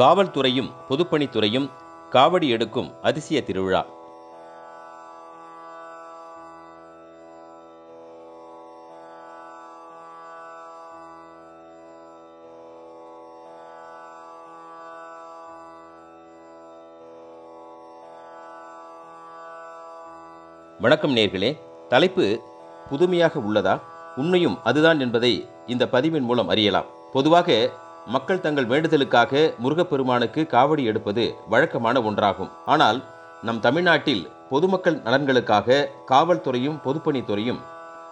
காவல்துறையும் பொதுப்பணித்துறையும் காவடி எடுக்கும் அதிசய திருவிழா. வணக்கம் நேர்களே தலைப்பு புதுமையாக உள்ளதா? உண்மையும் அதுதான் என்பதை இந்த பதிவின் மூலம் அறியலாம். பொதுவாக மக்கள் தங்கள் வேண்டுதலுக்காக முருகப்பெருமானுக்கு காவடி எடுப்பது வழக்கமான ஒன்றாகும். ஆனால் நம் தமிழ்நாட்டில் பொதுமக்கள் நலன்களுக்காக காவல்துறையும் பொதுப்பணித்துறையும்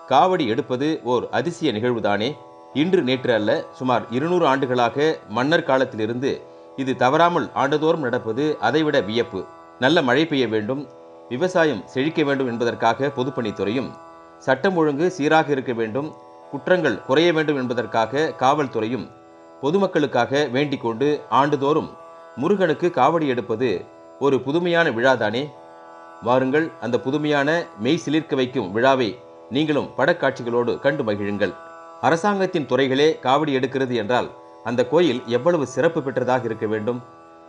காவடி எடுப்பது ஓர் அதிசய நிகழ்வுதானே? இன்று நேற்று அல்ல சுமார் இருநூறு ஆண்டுகளாக மன்னர் காலத்திலிருந்து இது தவறாமல் ஆண்டுதோறும் நடப்பது அதைவிட வியப்பு. நல்ல மழை பெய்ய வேண்டும் விவசாயம் செழிக்க வேண்டும் என்பதற்காக பொதுப்பணித்துறையும் சட்டம் ஒழுங்கு சீராக இருக்க வேண்டும் குற்றங்கள் குறைய வேண்டும் என்பதற்காக காவல்துறையும் பொதுமக்களுக்காக வேண்டிக் கொண்டு ஆண்டுதோறும் முருகனுக்கு காவடி எடுப்பது ஒரு புதுமையான விழாதானே? வாருங்கள் அந்த புதுமையான மெய் சிலிர்க்க வைக்கும் விழாவை நீங்களும் படக்காட்சிகளோடு கண்டு மகிழுங்கள். அரசாங்கத்தின் துறைகளே காவடி எடுக்கிறது என்றால் அந்த கோயில் எவ்வளவு சிறப்பு பெற்றதாக இருக்க வேண்டும்?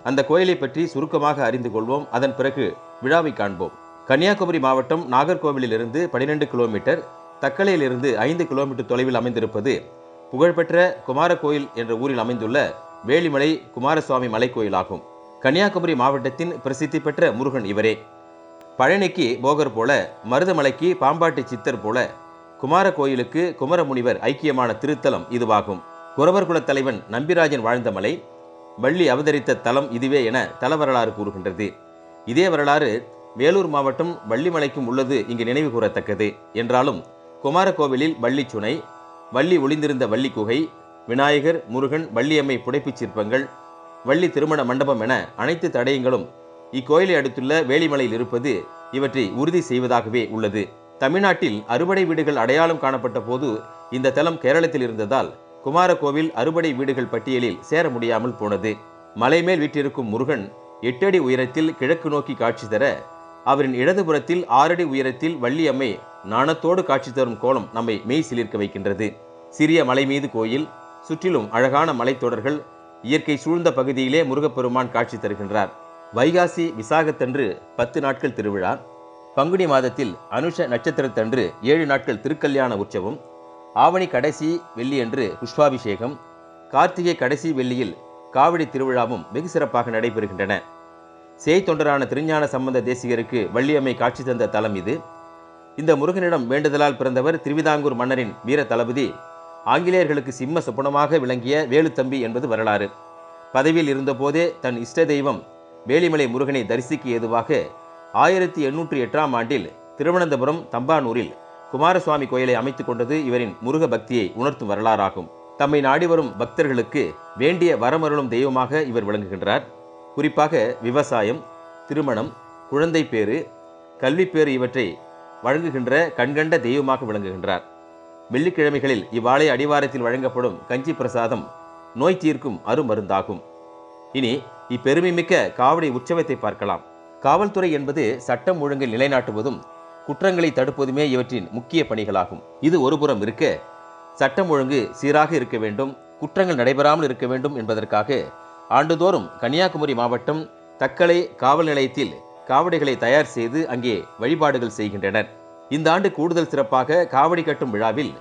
அந்த கோயிலை பற்றி சுருக்கமாக அறிந்து கொள்வோம். அதன் பிறகு விழாவை காண்போம். கன்னியாகுமரி மாவட்டம் நாகர்கோவிலிருந்து பனிரெண்டு கிலோமீட்டர் தக்கலையிலிருந்து ஐந்து கிலோமீட்டர் தொலைவில் அமைந்திருப்பது புகழ்பெற்ற குமார கோயில் என்ற ஊரில் அமைந்துள்ள வேலிமலை குமாரசுவாமி மலைக்கோயிலாகும். கன்னியாகுமரி மாவட்டத்தின் பிரசித்தி பெற்ற முருகன் இவரே. பழனிக்கு போகர் போல மருதமலைக்கு பாம்பாட்டி சித்தர் போல குமார கோயிலுக்கு குமரமுனிவர் ஐக்கியமான திருத்தலம் இதுவாகும். குறவர் குலத் தலைவன் நம்பிராஜன் வாழ்ந்த மலை வள்ளி அவதரித்த தலம் இதுவே என தல வரலாறு கூறுகின்றது. இதே வரலாறு வேலூர் மாவட்டம் வள்ளிமலைக்கும் உள்ளது இங்கு நினைவு கூறத்தக்கது. என்றாலும் குமாரகோவிலில் வள்ளி சுனை வள்ளி ஒளிந்திருந்த வள்ளி குகை விநாயகர் முருகன் வள்ளியம்மை புடைப்புச் சிற்பங்கள் வள்ளி திருமண மண்டபம் என அனைத்து தடயங்களும் இக்கோயிலை அடுத்துள்ள வேலிமலையில் இருப்பது இவற்றை உறுதி செய்வதாகவே உள்ளது. தமிழ்நாட்டில் அறுபடை வீடுகள் அடையாளம் காணப்பட்ட போது இந்த தலம் கேரளத்தில் இருந்ததால் குமாரகோவில் அறுபடை வீடுகள் பட்டியலில் சேர முடியாமல் போனது. மலை மேல் வீற்றிருக்கும் முருகன் எட்டடி உயரத்தில் கிழக்கு நோக்கி காட்சி தர அவரின் இடதுபுறத்தில் ஆறடி உயரத்தில் வள்ளியம்மை நாணத்தோடு காட்சி தரும் கோலம் நம்மை மெய் சிலிர்க்க வைக்கின்றது. சிறிய மலை மீது கோயில் சுற்றிலும் அழகான மலைத்தொடர்கள் இயற்கை சூழ்ந்த பகுதியிலே முருகப்பெருமான் காட்சி தருகின்றார். வைகாசி விசாகத்தன்று பத்து நாட்கள் திருவிழா. பங்குனி மாதத்தில் அனுஷ நட்சத்திரத்தன்று ஏழு நாட்கள் திருக்கல்யாண உற்சவம். ஆவணி கடைசி வெள்ளியன்று புஷ்பாபிஷேகம். கார்த்திகை கடைசி வெள்ளியில் காவடி திருவிழாவும் வெகு சிறப்பாக நடைபெறுகின்றன. சேய் தொண்டரான திருஞான சம்பந்த தேசிகருக்கு வள்ளியம்மை காட்சி தந்த தலம் இது. இந்த முருகனிடம் வேண்டுதலால் பிறந்தவர் திருவிதாங்கூர் மன்னரின் வீர தளபதி. ஆங்கிலேயர்களுக்கு சிம்ம சொப்பனமாக விளங்கிய வேலுத்தம்பி என்பது வரலாறு. பதவியில் இருந்தபோதே தன் இஷ்ட தெய்வம் வேலிமலை முருகனை தரிசிக்க ஏதுவாக ஆயிரத்தி எண்ணூற்றி எட்டாம் ஆண்டில் திருவனந்தபுரம் தம்பானூரில் குமாரசுவாமி கோயிலை அமைத்துக் கொண்டது இவரின் முருக பக்தியை உணர்த்தும் வரலாறாகும். தம்மை நாடி வரும் பக்தர்களுக்கு வேண்டிய வரமருளும் தெய்வமாக இவர் விளங்குகின்றார். குறிப்பாக விவசாயம் திருமணம் குழந்தை பேறு கல்விப்பேறு இவற்றை வழங்குகின்ற கண்கண்ட தெய்வமாக விளங்குகின்றார். வெள்ளிக்கிழமைகளில் இவ்வாலய அடிவாரத்தில் வழங்கப்படும் கஞ்சி பிரசாதம் நோய் தீர்க்கும் அருமருந்தாகும். இனி இப்பெருமை மிக்க காவடி உற்சவத்தை பார்க்கலாம். காவல்துறை என்பது சட்டம் ஒழுங்கை நிலைநாட்டுவதும் குற்றங்களை தடுப்பதுமே இவற்றின் முக்கிய பணிகளாகும். இது ஒருபுறம் இருக்க சட்டம் ஒழுங்கு சீராக இருக்க வேண்டும் குற்றங்கள் நடைபெறாமல் இருக்க வேண்டும் என்பதற்காக ஆண்டுதோறும் கன்னியாகுமரி மாவட்டம் தக்கலை காவல் நிலையத்தில் காவடிகளை தயார் செய்து அங்கே வழிபாடுகள் செய்கின்றனர். இந்த ஆண்டு கூடுதல் சிறப்பாக காவடி கட்டும் விழாவில்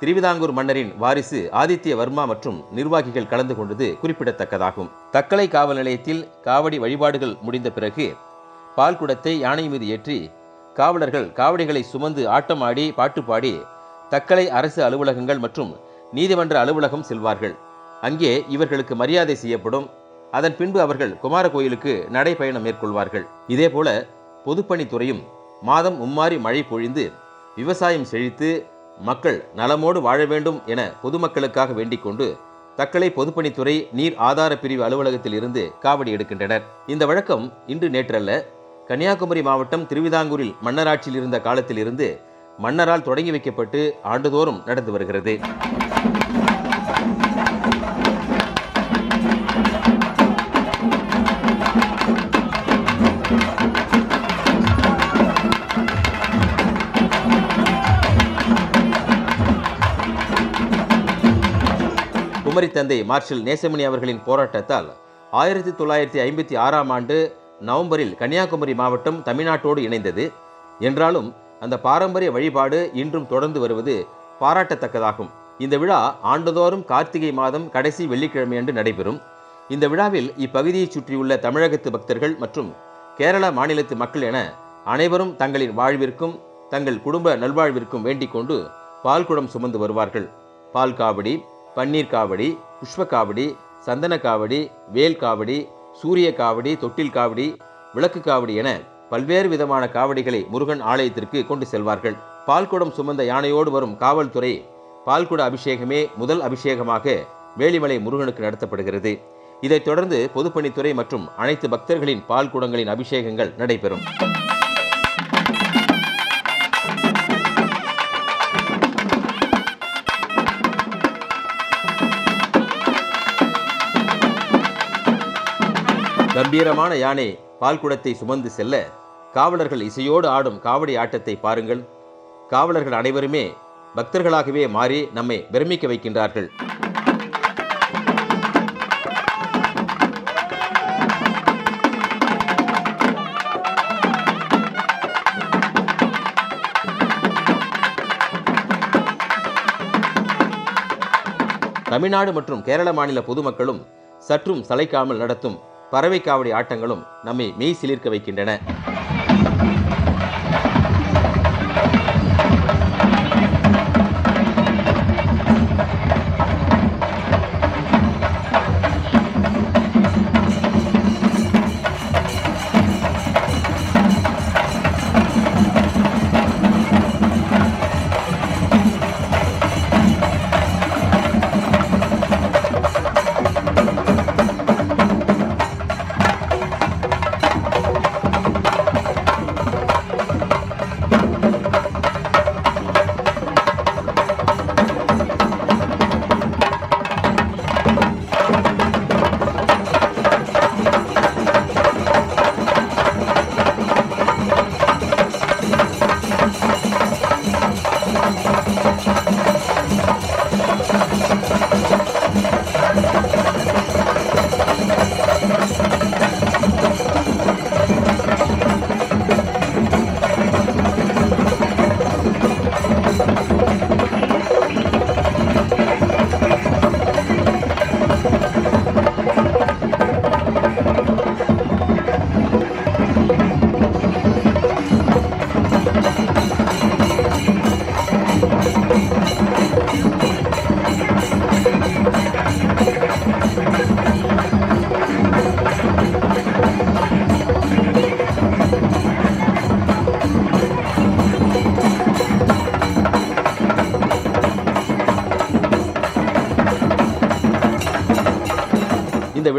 திருவிதாங்கூர் மன்னரின் வாரிசு ஆதித்ய வர்மா மற்றும் நிர்வாகிகள் கலந்து கொண்டது குறிப்பிடத்தக்கதாகும். தக்கலை காவல் நிலையத்தில் காவடி வழிபாடுகள் முடிந்த பிறகு பால் குடத்தை யானை மீது ஏற்றி காவலர்கள் காவடிகளை சுமந்து ஆட்டமாடி பாட்டு பாடி தக்கலை அரசு அலுவலகங்கள் மற்றும் நீதிமன்ற அலுவலகம் செல்வார்கள். அங்கே இவர்களுக்கு மரியாதை செய்யப்படும். அதன் பின்பு அவர்கள் குமார கோயிலுக்கு நடைபயணம் மேற்கொள்வார்கள். இதேபோல பொதுப்பணித்துறையும் மாதம் மும்மாறி மழை பொழிந்து விவசாயம் செழித்து மக்கள் நலமோடு வாழ வேண்டும் என பொதுமக்களுக்காக வேண்டிக் கொண்டு தக்கலை பொதுப்பணித்துறை நீர் ஆதார பிரிவு அலுவலகத்தில் இருந்து காவடி எடுக்கின்றனர். இந்த வழக்கம் இன்று நேற்றல்ல. கன்னியாகுமரி மாவட்டம் திருவிதாங்கூரில் மன்னராட்சியில் இருந்த காலத்தில் இருந்து மன்னரால் தொடங்கி வைக்கப்பட்டு ஆண்டுதோறும் நடந்து வருகிறது. குமரி தந்தை மார்ஷல் நேசமணி அவர்களின் போராட்டத்தால் ஆயிரத்தி தொள்ளாயிரத்தி ஐம்பத்தி ஆறாம் ஆண்டு நவம்பரில் கன்னியாகுமரி மாவட்டம் தமிழ்நாட்டோடு இணைந்தது. என்றாலும் அந்த பாரம்பரிய வழிபாடு இன்றும் தொடர்ந்து வருவது பாராட்டத்தக்கதாகும். இந்த விழா ஆண்டுதோறும் கார்த்திகை மாதம் கடைசி வெள்ளிக்கிழமையன்று நடைபெறும். இந்த விழாவில் இப்பகுதியைச் சுற்றியுள்ள தமிழகத்து பக்தர்கள் மற்றும் கேரள மாநிலத்து மக்கள் என அனைவரும் தங்களின் வாழ்விற்கும் தங்கள் குடும்ப நல்வாழ்விற்கும் வேண்டிக் கொண்டு பால்குடம் சுமந்து வருவார்கள். பால் காவடி பன்னீர் காவடி புஷ்ப காவடி சந்தன காவடி வேல் காவடி சூரிய காவடி தொட்டில் காவடி விளக்கு காவடி என பல்வேறு விதமான காவடிகளை முருகன் ஆலயத்திற்கு கொண்டு செல்வார்கள். பால்குடம் சுமந்த யானையோடு வரும் காவல்துறை பால்குட அபிஷேகமே முதல் அபிஷேகமாக வேலிமலை முருகனுக்கு நடத்தப்படுகிறது. இதைத் தொடர்ந்து பொதுப்பணித்துறை மற்றும் அனைத்து பக்தர்களின் பால் குடங்களின் அபிஷேகங்கள் நடைபெறும். கம்பீரமான யானை பால்குடத்தை சுமந்து செல்ல காவலர்கள் இசையோடு ஆடும் காவடி ஆட்டத்தை பாருங்கள். காவலர்கள் அனைவருமே பக்தர்களாகவே மாறி நம்மை பிரமிக்க வைக்கின்றார்கள். தமிழ்நாடு மற்றும் கேரள மாநில பொதுமக்களும் சற்றும் சளைக்காமல் நடத்தும் பறவை காவடி ஆட்டங்களும் நம்மை மெய் சிலிர்க்க வைக்கின்றன.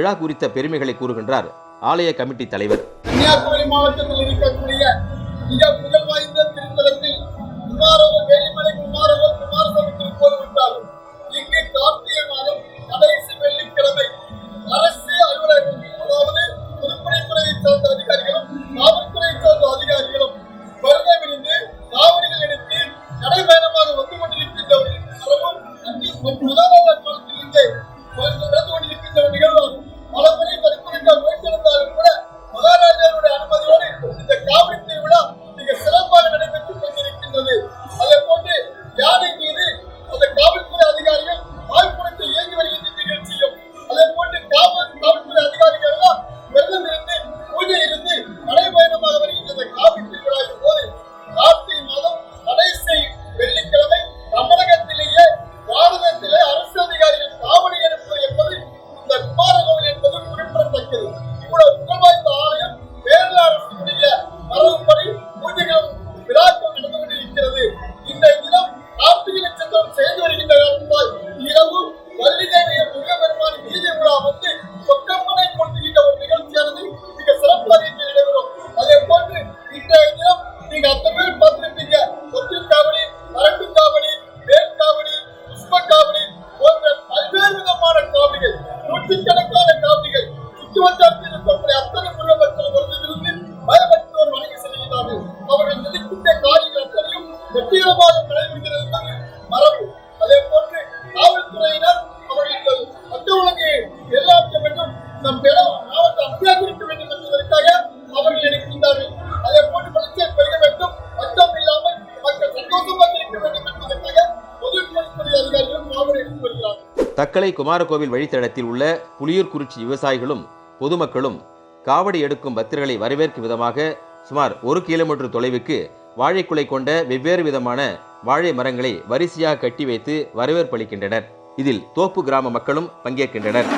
விழா குறித்த பெருமைகளை கூறுகின்றார். ஆலய கமிட்டி தலைவர். கன்னியாகுமரி மாவட்டத்தில் இருக்கக்கூடிய தக்கலை குமாரகோவில் வழித்தடத்தில் உள்ள புளியூர்குறிச்சி விவசாயிகளும் பொதுமக்களும் காவடி எடுக்கும் பக்தர்களை வரவேற்கும் விதமாக சுமார் ஒரு கிலோமீட்டர் தொலைவுக்கு வாழைக்குலை கொண்ட வெவ்வேறு விதமான வாழை மரங்களை வரிசையாக கட்டி வைத்து வரவேற்பளிக்கின்றனர் இதில் தோப்பு கிராம மக்களும் பங்கேற்கின்றனர்.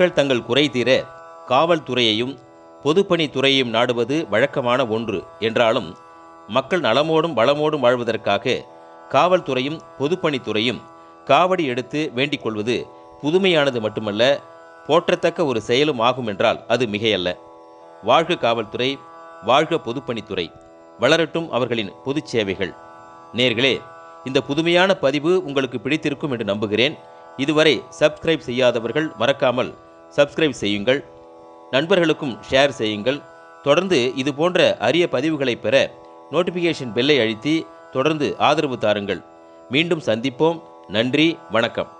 மக்கள் தங்கள் குறை தீர காவல்துறையையும் பொதுப்பணித்துறையையும் நாடுவது வழக்கமான ஒன்று என்றாலும் மக்கள் நலமோடும் வளமோடும் வாழ்வதற்காக காவல்துறையும் பொதுப்பணித்துறையும் காவடி எடுத்து வேண்டிக் கொள்வது புதுமையானது மட்டுமல்ல போற்றத்தக்க ஒரு செயலும் ஆகும் என்றால் அது மிகையல்ல. வாழ்க காவல்துறை வாழ்க பொதுப்பணித்துறை வளரட்டும் அவர்களின் பொதுச் சேவைகள். நேர்களே இந்த புதுமையான பதிவு உங்களுக்கு பிடித்திருக்கும் என்று நம்புகிறேன். இதுவரை சப்ஸ்கிரைப் செய்யாதவர்கள் மறக்காமல் சப்ஸ்கிரைப் செய்யுங்கள். நண்பர்களுக்கும் ஷேர் செய்யுங்கள். தொடர்ந்து இது போன்ற அரிய பதிவுகளை பெற நோட்டிஃபிகேஷன் பெல்லை அழுத்தி தொடர்ந்து ஆதரவு தாருங்கள். மீண்டும் சந்திப்போம். நன்றி. வணக்கம்.